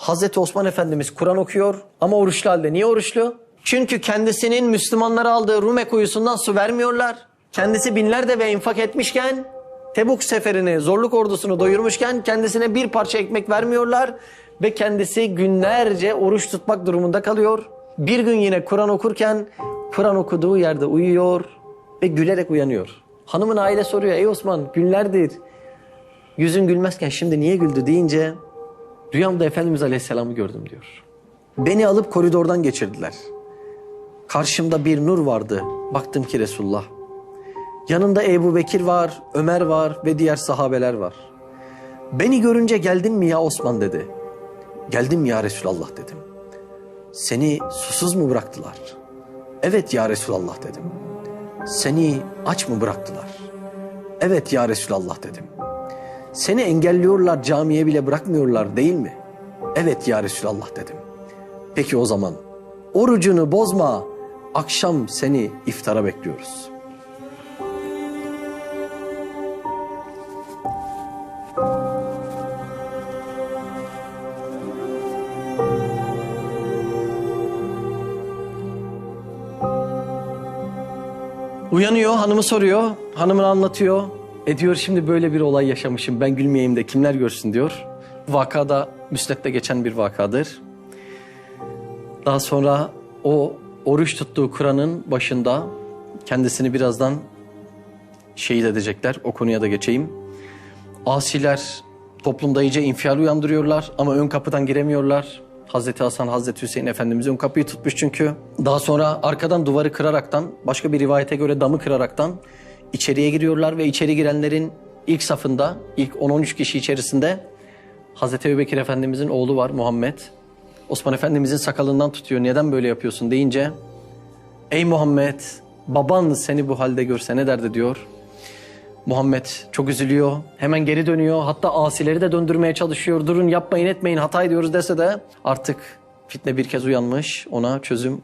Hazreti Osman Efendimiz Kur'an okuyor ama oruçlu halde. Niye oruçlu? Çünkü kendisinin Müslümanlara aldığı Rume kuyusundan su vermiyorlar. Kendisi binler ve infak etmişken Tebuk seferini, zorluk ordusunu doyurmuşken kendisine bir parça ekmek vermiyorlar ve kendisi günlerce oruç tutmak durumunda kalıyor. Bir gün yine Kur'an okurken Kur'an okuduğu yerde uyuyor ve gülerek uyanıyor. Hanımın aile soruyor ey Osman günlerdir yüzün gülmezken şimdi niye güldü deyince rüyamda Efendimiz Aleyhisselam'ı gördüm diyor. Beni alıp koridordan geçirdiler. Karşımda bir nur vardı. Baktım ki Resulullah. Yanında Ebu Bekir var, Ömer var ve diğer sahabeler var. Beni görünce geldin mi ya Osman dedi. Geldim ya Resulallah dedim. Seni susuz mu bıraktılar? Evet ya Resulallah dedim. Seni aç mı bıraktılar? Evet ya Resulallah dedim. Seni engelliyorlar camiye bile bırakmıyorlar değil mi? Evet ya Resulallah dedim. Peki o zaman orucunu bozma. Akşam seni iftara bekliyoruz. Uyanıyor, hanımı soruyor. Hanımını anlatıyor. E diyor şimdi böyle bir olay yaşamışım. Ben gülmeyeyim de kimler görsün diyor. Vakada müsnette geçen bir vakadır. Daha sonra o oruç tuttuğu Kur'an'ın başında kendisini birazdan şehit edecekler. O konuya da geçeyim. Asiler toplumda iyice infial uyandırıyorlar ama ön kapıdan giremiyorlar. Hazreti Hasan, Hazreti Hüseyin Efendimiz ön kapıyı tutmuş çünkü. Daha sonra arkadan duvarı kıraraktan, başka bir rivayete göre damı kıraraktan içeriye giriyorlar ve içeri girenlerin ilk safında, ilk 10-13 kişi içerisinde Hazreti Ebubekir Efendimizin oğlu var Muhammed. Osman Efendimizin sakalından tutuyor. Neden böyle yapıyorsun deyince Ey Muhammed baban seni bu halde görse ne derdi diyor. Muhammed çok üzülüyor. Hemen geri dönüyor. Hatta asileri de döndürmeye çalışıyor. Durun yapmayın etmeyin hata ediyoruz dese de artık fitne bir kez uyanmış. Ona çözüm